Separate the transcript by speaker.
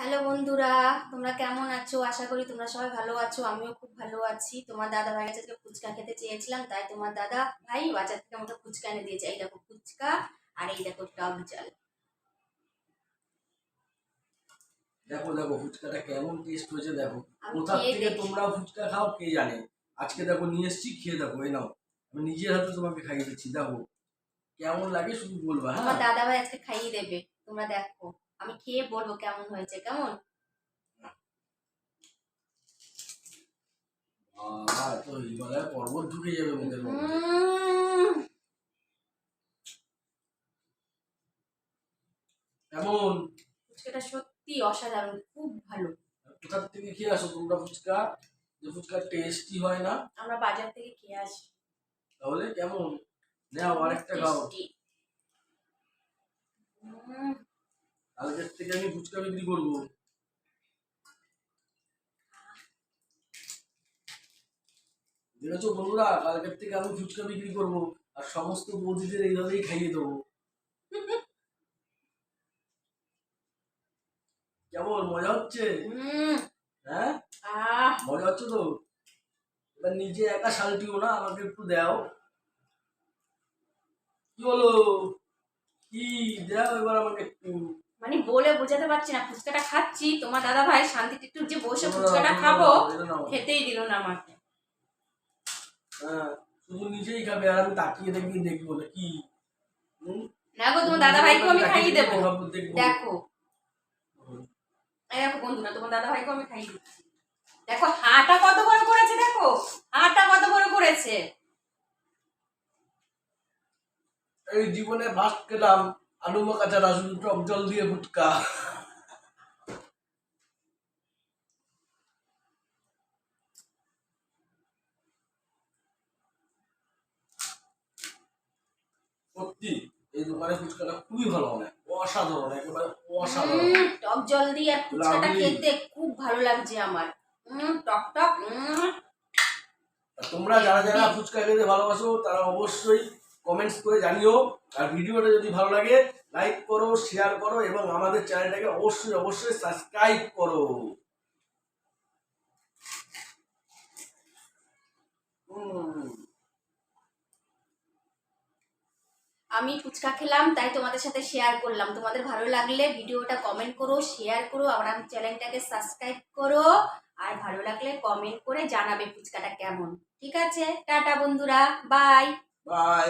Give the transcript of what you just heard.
Speaker 1: Hello বন্ধুরা তোমরা কেমন আছো? আশা করি তোমরা সবাই ভালো আছো আমিও খুব ভালো আছি। তোমার দাদা ভাই কাছে ফুচকা খেতে চেয়েছিলাম তাই তোমার দাদা ভাই বাজার থেকে আমাকে ফুচকা এনে দিয়েছে। এই দেখো ফুচকা আর এই দেখো টক জল।
Speaker 2: দেখো দেখো ফুচকাটা কেমন টেস্ট হয়েছে দেখো। কোথা থেকে তোমরা ফুচকা খাও কে জানে? আজকে দেখো নিয়ে এসছি খেয়ে দেখো এই নাও। আমি নিজের হাতে তোমাকে খাইয়ে দিচ্ছি দেখো। কেমন লাগে শুধু বলবা হ্যাঁ?
Speaker 1: দাদা ভাই আজকে খাইয়ে দেবে তোমরা দেখো। আমি খেয়ে বলব কেমন হয়েছে কেমন?
Speaker 2: আহ, পর্বত ঢুকে যাবে মুখের কেমন?
Speaker 1: ফুচকাটা সত্যি অসাধারণ খুব ভালো।
Speaker 2: কোথা থেকে খেয়ে আসো তোমরা ফুচকা? যে ফুচকা টেস্টি হয় না।
Speaker 1: আমরা বাজার থেকে খেয়ে আসি।
Speaker 2: তাহলে কেমন? নাও আরেকটা খাও
Speaker 1: টেস্টি উম,
Speaker 2: কালকের থেকে আমি ফুচকা বিক্রি করব। দেখেছ বন্ধুরা? কালকের থেকে আমি ফুচকা বিক্রি করব আর সমস্ত বৌদিদের এইভাবেই খাইয়ে দেবো। কেমন? মজা হচ্ছে? হ্যাঁ? মজা হচ্ছে তো? এবার নিজে একা শালটিও না আমাকে একটু দাও। কি হলো কি দাও এবার আমাকে একটু?
Speaker 1: মানে বলে বোঝাতে পারছি না ফুচকাটা খাচ্ছি তোমার দাদা ভাই শান্তি একটু যে বসে ফুচকাটা খাব খেতেই দিল না আমাকে।
Speaker 2: হ্যাঁ শুধু নিজেই খাবে আর আমি তাকিয়ে দেখবি দেখব না কি। হুম?
Speaker 1: দেখো তোমার দাদা ভাইকেও আমি খাইয়ে দেবো। দেখো। দেখো বন্ধুরা তোমার দাদা ভাইকেও আমি খাইয়ে দিচ্ছি। দেখো হাঁটা কত বড় করেছে দেখো। হাঁটা কত বড় করেছে।
Speaker 2: এই জীবনে ফার্স্ট খেলাম। আলু মাখা ছাড়া শুধু টক জল দিয়ে ফুটকা। সত্যি এই দোকানে ফুচকাটা খুবই ভালো মানে অসাধারণ একেবারে অসাধারণ।
Speaker 1: টক জল দিয়ে আর ফুচকাটা খেতে খুব ভালো লাগছে আমার। টক টক
Speaker 2: তোমরা যারা যারা ফুচকা খেতে ভালোবাসো তারা অবশ্যই কমেন্টস করে জানিও। আর ভিডিওটা যদি ভালো লাগে লাইক করো শেয়ার করো এবং আমাদের চ্যানেলটাকে অবশ্যই অবশ্যই সাবস্ক্রাইব করো।
Speaker 1: আমি ফুচকা খেলাম তাই তোমাদের সাথে শেয়ার করলাম। তোমাদের ভালো লাগলে ভিডিওটা কমেন্ট করো শেয়ার করো আবার আমার চ্যানেলটাকে সাবস্ক্রাইব করো। আর ভালো লাগলে কমেন্ট করে জানাবে ফুচকাটা কেমন। ঠিক আছে? টাটা বন্ধুরা বাই
Speaker 2: বাই